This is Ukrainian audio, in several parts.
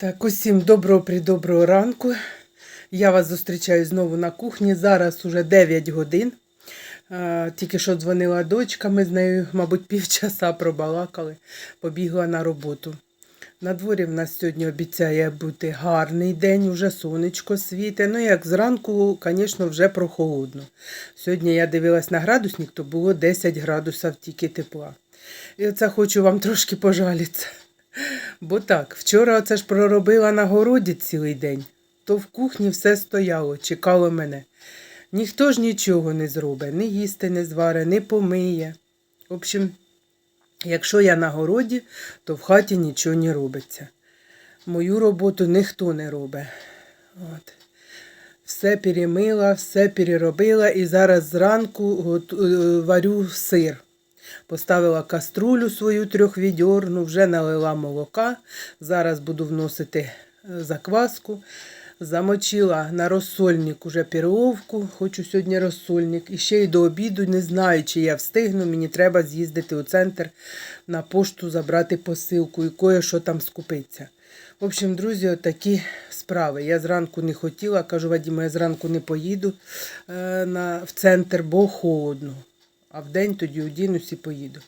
Так, усім доброго придоброго ранку. Я вас зустрічаю знову на кухні. Зараз уже 9 годин. Тільки що дзвонила дочка, ми з нею, мабуть, півчаса пробалакали, побігла на роботу. На дворі в нас сьогодні обіцяє бути гарний день, уже сонечко світе. Ну, як зранку, звісно, вже прохолодно. Сьогодні я дивилась на градусник, то було 10 градусів тільки тепла. І оце хочу вам трошки пожалітися. Бо так, вчора оце ж проробила на городі цілий день, то в кухні все стояло, чекало мене. Ніхто ж нічого не зробить, ні їсти не зваре, не помиє. В общем, якщо я на городі, то в хаті нічого не робиться. Мою роботу ніхто не робить. От. Все перемила, все переробила і зараз зранку е, варю сир. Поставила каструлю свою трьохвідьорну, вже налила молока. Зараз буду вносити е, закваску. Замочила на розсольник уже перловку. Хочу сьогодні розсольник. І ще й до обіду не знаю, чи я встигну. Мені треба з'їздити у центр на пошту, забрати посилку і кое-що там скупиться. В общем, друзі, такі справи. Я зранку не хотіла, кажу, Вадіма, я зранку не поїду е, на, в центр, бо холодно. А вдень тоді одінусь і поїду.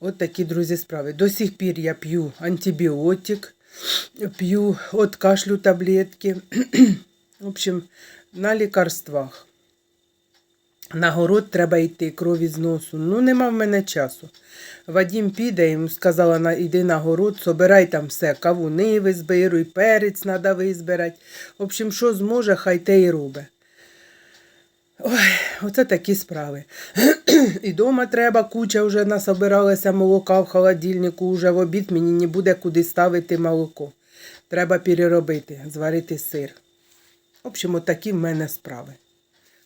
От такі, друзі, справи. До сих пір я п'ю антибіотик, п'ю от кашлю таблетки. В общем, на лікарствах. На город треба йти, крові з носу. Ну, нема в мене часу. Вадім піде, йому сказала, іди на город, собирай там все, кавуни визбируй, перець треба визбирати. В общем, що зможе, хай те й робить. Ой, оце такі справи. І дома треба, куча вже насобиралася молока в холодильнику, вже в обід мені не буде куди ставити молоко. Треба переробити, зварити сир. В общем, такі в мене справи.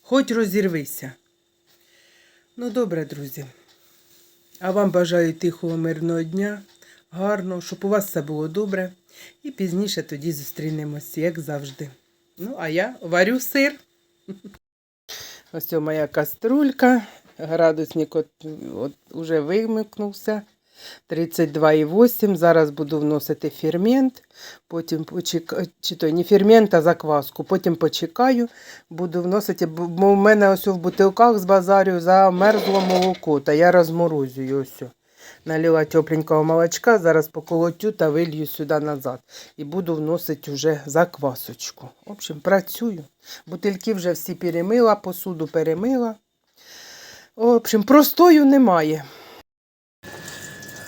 Хоч розірвися. Ну, добре, друзі. А вам бажаю тихого, мирного дня, гарно, щоб у вас все було добре. І пізніше тоді зустрінемося, як завжди. Ну, а я варю сир. Ось моя каструлька. Градусник от, от уже вимикнувся. 32,8. Зараз буду вносити фермент. Потім почекаю, чи то не фермент, а закваску. Потім почекаю, буду вносити, бо в мене ось в бутилках з базарю замерзло молоко, та я розморозюю ось. Налила тепленького молочка, зараз поколотю та вилью сюди назад. І буду вносити вже заквасочку. В общем, працюю. Бутильки вже всі перемила, посуду перемила. В общем, простою немає.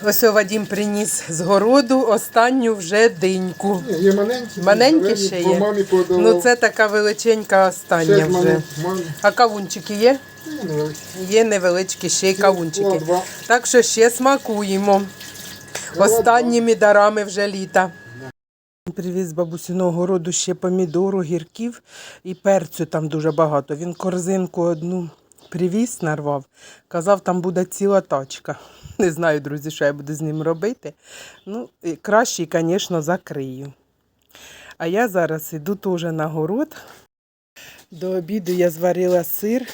Ось о, Вадім приніс з городу останню вже диньку. Є маленькі. Маленькі зелені, ще по мамі подавав. Ну, це така величенька остання Ще з вже. мамі- мамі. А кавунчики є? Невеликі. Є невеличкі ще й кавунчики. два. Так що ще смакуємо. Останніми дарами вже літа. Привіз з бабусиного городу ще помідору, гірків і перцю там дуже багато. Він корзинку одну привіз, нарвав. Казав, там буде ціла тачка. Не знаю, друзі, що я буду з ним робити. Ну, краще, звісно, закрию. А я зараз іду теж на город. До обіду я зварила сир,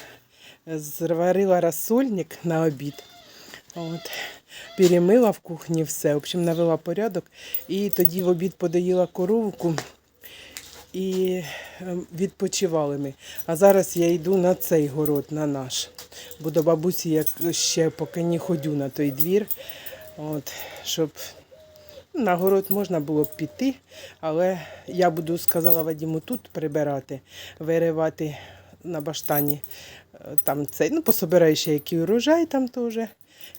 зварила розсольник на обід. От. Перемила в кухні все, в общем, навела порядок. І тоді в обід подоїла коровку і ем, відпочивали ми. А зараз я йду на цей город, на наш. Бо до бабусі я ще поки не ходю на той двір. От, щоб на город можна було б піти, але я буду, сказала Вадіму, тут прибирати, виривати на баштані. е, Там цей, ну, пособираю ще який урожай там теж.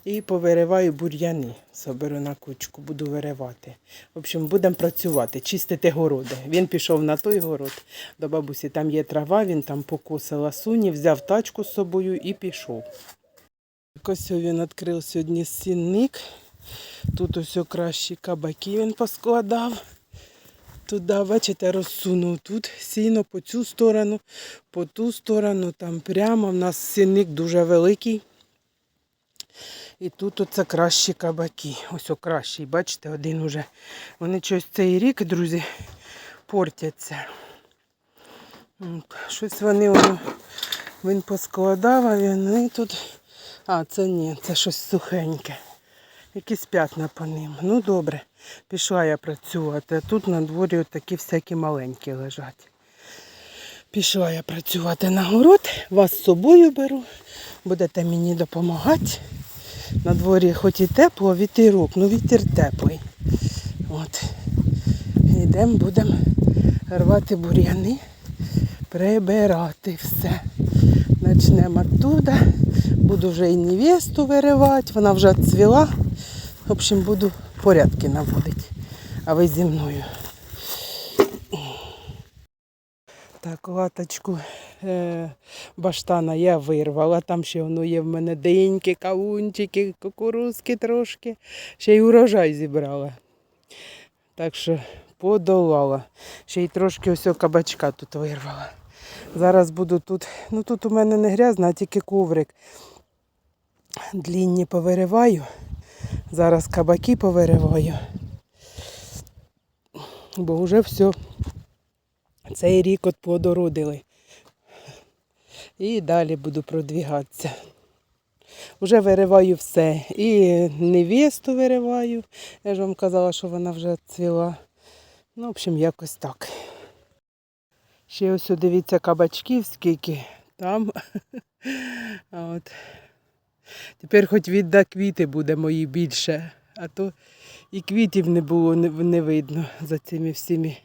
І повириваю бур'яни. Соберу на кучку, буду виривати. В общем, будемо працювати, чистити городи. Він пішов на той город до бабусі. Там є трава, він там покосив ласуні, взяв тачку з собою і пішов. Ось він відкрив сьогодні сінник. Тут ось кращі кабаки він поскладав. Туди, бачите, розсунув тут сіно по цю сторону, по ту сторону, там прямо. У нас сінник дуже великий. І тут оце кращі кабаки. Ось о кращий, бачите, один уже. Вони щось цей рік, друзі, портяться. М, Щось вони воно, він поскладав, а вони тут. А, це ні, це щось сухеньке. Якісь п'ятна по ним. Ну добре. Пішла я працювати. А тут на дворі такі всякі маленькі лежать. Пішла я працювати на город, вас з собою беру, будете мені допомагати. На дворі хоч і тепло, вітерок, ну вітер теплий. От. Йдемо, будемо рвати бур'яни, прибирати все. Почнемо оттуда. Буду вже і невесту виривати, вона вже цвіла. В общем, буду порядки наводити. А ви зі мною. Так, латочку е, баштана я вирвала. Там ще воно є в мене деньки, кавунчики, кукурузки трошки. Ще й урожай зібрала. Так що подолала. Ще й трошки ось кабачка тут вирвала. Зараз буду тут. Ну тут у мене не грязно, а тільки коврик. Длінні повириваю. Зараз кабаки повириваю. Бо вже все. Цей рік от плодородили. І далі буду продвігатися. Вже вириваю все. І невесту вириваю. Я ж вам казала, що вона вже цвіла. Ну, в общем, якось так. Ще ось дивіться кабачків скільки там. От. Тепер хоч відда квіти буде мої більше, а то і квітів не було, не видно за цими всіми.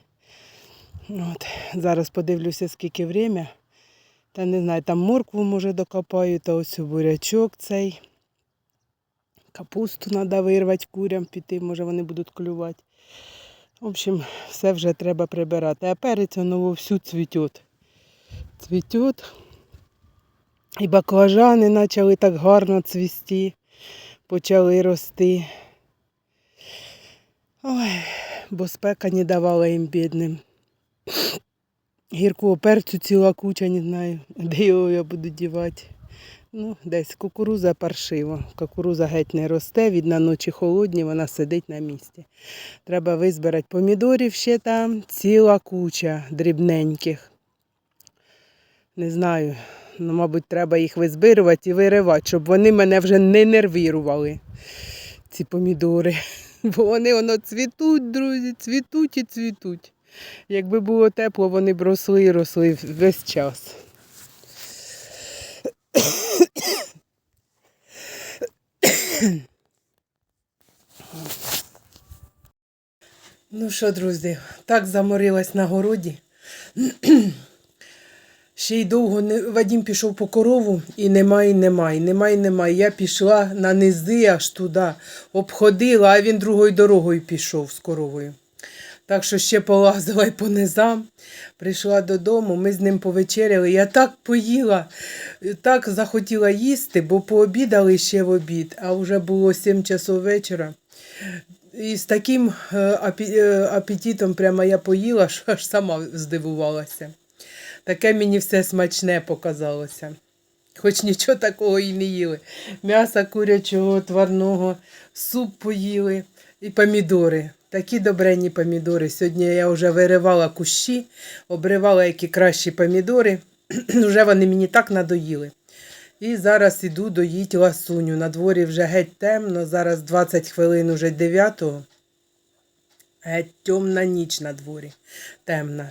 От. Зараз подивлюся, скільки время. Та не знаю, там моркву може докопаю, та ось бурячок цей. Капусту треба вирвати курям піти, може вони будуть клювати. В общем, все вже треба прибирати. А перець воно вовсю цвітет. Цвітет. І баклажани почали так гарно цвісти, почали рости. Ой, бо спека не давала їм бідним. Гіркого перцю ціла куча, не знаю, де його я буду дівати. Ну, десь кукуруза паршива. Кукуруза геть не росте, від на ночі холодні, вона сидить на місці. Треба визбирати помідорів ще там, ціла куча дрібненьких. Не знаю, ну, мабуть, треба їх визбирувати і виривати, щоб вони мене вже не нервірували, ці помідори. Бо вони воно цвітуть, друзі, цвітуть і цвітуть. Якби було тепло, вони б росли і росли весь час. Ну що, друзі, так заморилась на городі. Ще й довго не... Вадім пішов по корову і немає, немає, немає, немає. Я пішла на низи аж туди, обходила, а він другою дорогою пішов з коровою. Так що ще полазила й по низам. Прийшла додому, ми з ним повечеряли. Я так поїла, так захотіла їсти, бо пообідали ще в обід, а вже було 7 часов вечора. І з таким е, е, апетитом прямо я поїла, що аж сама здивувалася. Таке мені все смачне показалося. Хоч нічого такого і не їли. М'яса курячого, тварного, суп поїли і помідори. Такі добренні помідори. Сьогодні я вже виривала кущі, обривала які кращі помідори. вже вони мені так надоїли. І зараз іду доїть ласуню. На дворі вже геть темно, зараз 20 хвилин уже 9-го. Геть темна ніч на дворі. Темна.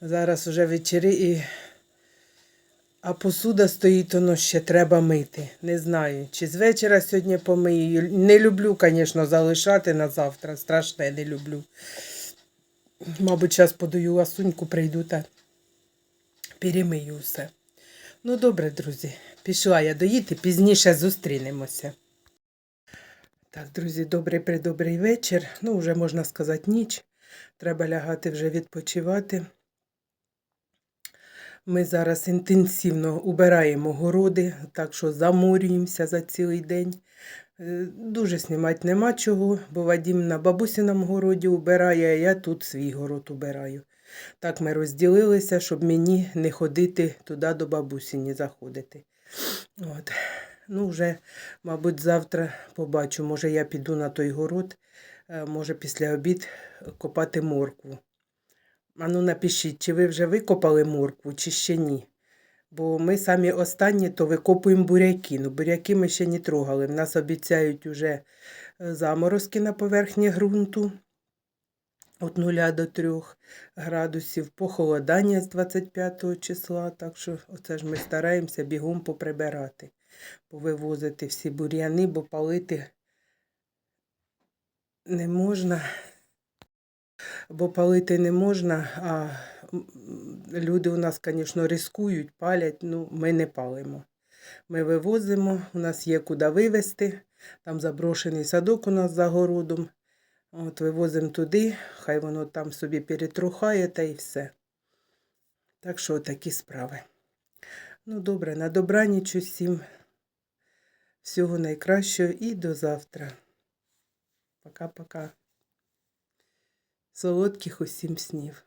Зараз уже вечері і. А посуда стоїть, воно ще треба мити. Не знаю, чи з вечора сьогодні помию. Не люблю, звісно, залишати на завтра. Страшне не люблю. Мабуть, зараз подаю ласуньку, прийду та перемию все. Ну, добре, друзі, пішла я доїти, пізніше зустрінемося. Так, друзі, добрий придобрий вечір. Ну, вже можна сказати, ніч. Треба лягати вже відпочивати. Ми зараз інтенсивно убираємо городи, так що заморюємося за цілий день. Е, Дуже знімати нема чого, бо Вадім на бабусиному городі убирає, а я тут свій город убираю. Так ми розділилися, щоб мені не ходити туди до бабусині заходити. От. Ну, вже, мабуть, завтра побачу. Може, я піду на той город, е, може, після обід копати моркву. Ану, напишіть, чи ви вже викопали моркву, чи ще ні. Бо ми самі останні то викопуємо буряки. Ну, буряки ми ще не трогали. В нас обіцяють уже е, заморозки на поверхні ґрунту. від 0 до 3 градусів, похолодання з 25 числа, так що оце ж ми стараємося бігом поприбирати, повивозити всі бур'яни, бо палити не можна. Бо палити не можна, а люди у нас, звісно, рискують, палять, ну ми не палимо. Ми вивозимо, у нас є куди вивезти. Там заброшений садок у нас за городом. От вивозимо туди, хай воно там собі перетрухає та і все. Так що такі справи. Ну, добре, на добраніч усім. Всього найкращого і до завтра. Пока-пока. Солодких усім снів.